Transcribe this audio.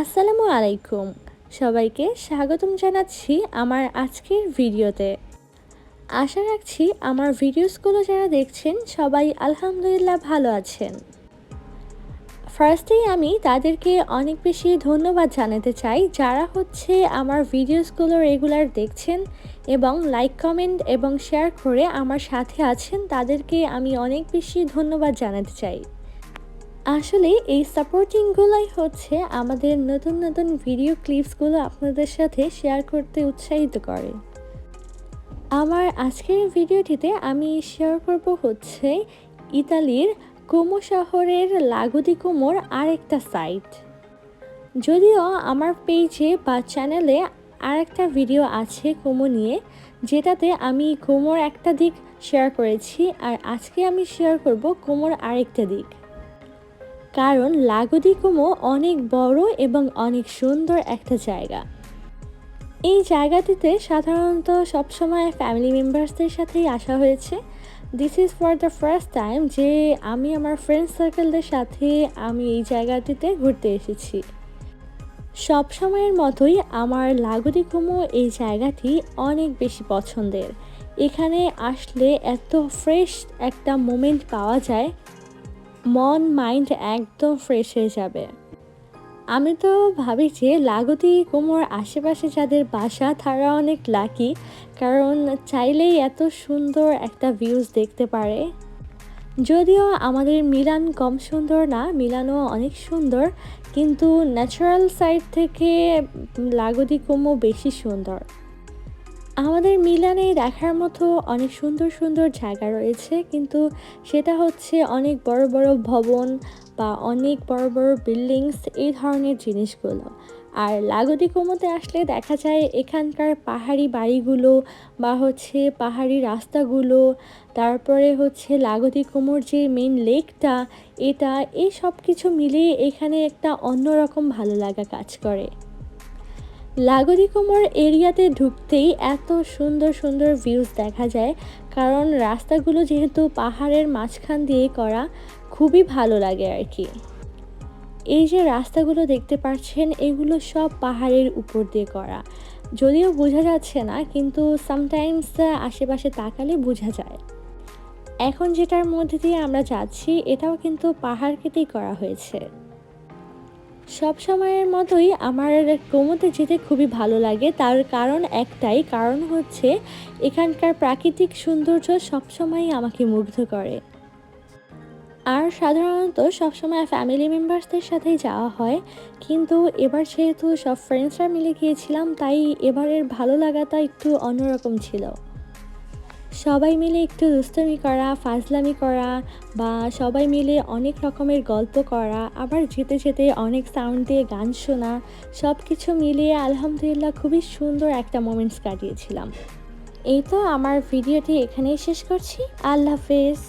আসসালামু আলাইকুম। সবাইকে স্বাগতম জানাচ্ছি আমার আজকের ভিডিওতে। আশা রাখছি আমার ভিডিওসগুলো যারা দেখছেন সবাই আলহামদুলিল্লাহ ভালো আছেন। ফার্স্টেই আমি তাদেরকে অনেক বেশি ধন্যবাদ জানাতে চাই যারা হচ্ছে আমার ভিডিওসগুলো রেগুলার দেখছেন এবং লাইক, কমেন্ট এবং শেয়ার করে আমার সাথে আছেন, তাদেরকে আমি অনেক বেশি ধন্যবাদ জানাতে চাই। আসলে এই সাপোর্টিংগুলোই হচ্ছে আমাদের নতুন নতুন ভিডিও ক্লিপসগুলো আপনাদের সাথে শেয়ার করতে উৎসাহিত করে। আমার আজকের ভিডিওটিতে আমি শেয়ার করব হচ্ছে ইতালির কোমো শহরের লাগুদি কোমোর আরেকটা সাইট যদিও আমার পেজে বা চ্যানেলে আরেকটা ভিডিও আছে কোমো নিয়ে, যেটাতে আমি কোমোর একটা দিক শেয়ার করেছি, আর আজকে আমি শেয়ার করব কোমোর আরেকটা দিক। কারণ লাগোদি কুমো অনেক বড় এবং অনেক সুন্দর একটা জায়গা। এই জায়গাটিতে সাধারণত সবসময় ফ্যামিলি মেম্বার্সদের সাথেই আসা হয়েছে। This is for the first time যে আমি আমার ফ্রেন্ড সার্কেলদের সাথে আমি এই জায়গাটিতে ঘুরতে এসেছি। সব সময়ের মতোই আমার লাগোদি কুমো এই জায়গাটি অনেক বেশি পছন্দের। এখানে আসলে এত ফ্রেশ একটা মোমেন্ট পাওয়া যায় মন মাইন্ড একদম ফ্রেশ হয়ে যাবে। আমি তো ভাবি যে লাগতি কোমর আশেপাশে যাদের বাসা, তারা অনেক লাকি কারণ চাইলেই এত সুন্দর একটা ভিউজ দেখতে পারে। যদিও আমাদের মিলান কম সুন্দর না, মিলানও অনেক সুন্দর, কিন্তু ন্যাচারাল সাইড থেকে লাগতি কোমো বেশি সুন্দর। আমাদের মিলানে দেখার মতো অনেক সুন্দর সুন্দর জায়গা রয়েছে, কিন্তু সেটা হচ্ছে অনেক বড় বড় ভবন বা অনেক বড় বড় বিল্ডিংস, এই ধরনের জিনিসগুলো। আর লাগদি কোমোতে আসলে দেখা যায় এখানকার পাহাড়ি বাড়িগুলো বা হচ্ছে পাহাড়ি রাস্তাগুলো, তারপরে হচ্ছে লাগদি কোমোর যে মেন লেকটা এটা, এই সব কিছু মিলিয়ে এখানে একটা অন্যরকম ভালো লাগা কাজ করে। লাগদি এরিয়াতে ঢুকতেই এত সুন্দর সুন্দর ভিউজ দেখা যায়। কারণ রাস্তাগুলো যেহেতু পাহাড়ের মাঝখান দিয়ে করা, খুবই ভালো লাগে আর কি। এই যে রাস্তাগুলো দেখতে পাচ্ছেন, এগুলো সব পাহাড়ের উপর দিয়ে করা। যদিও বোঝা যাচ্ছে না, কিন্তু সামটাইমস আশেপাশে তাকালে বোঝা যায়। এখন যেটার মধ্যে দিয়ে আমরা যাচ্ছি, এটাও কিন্তু পাহাড় কেটেই করা হয়েছে। সব সময়ের মতোই আমার কোমোতে যেতে খুবই ভালো লাগে। তার কারণ একটাই, কারণ হচ্ছে এখানকার প্রাকৃতিক সৌন্দর্য সবসময়ই আমাকে মুগ্ধ করে। আর সাধারণত সবসময় ফ্যামিলি মেম্বার্সদের সাথেই যাওয়া হয়। কিন্তু এবার যেহেতু সব ফ্রেন্ডসরা মিলে গিয়েছিলাম, তাই এবারের ভালো লাগাটা একটু অন্যরকম ছিল। সবাই মিলে একটু দুস্তমি করা, ফাজলামি করা বা সবাই মিলে অনেক রকমের গল্প করা, আবার যেতে যেতে অনেক সাউন্ড দিয়ে গান শোনা সব কিছু মিলিয়ে আলহামদুলিল্লাহ খুবই সুন্দর একটা মোমেন্টস কাটিয়েছিলাম। এই তো আমার ভিডিওটি এখানেই শেষ করছি। আল্লাহ হাফেজ।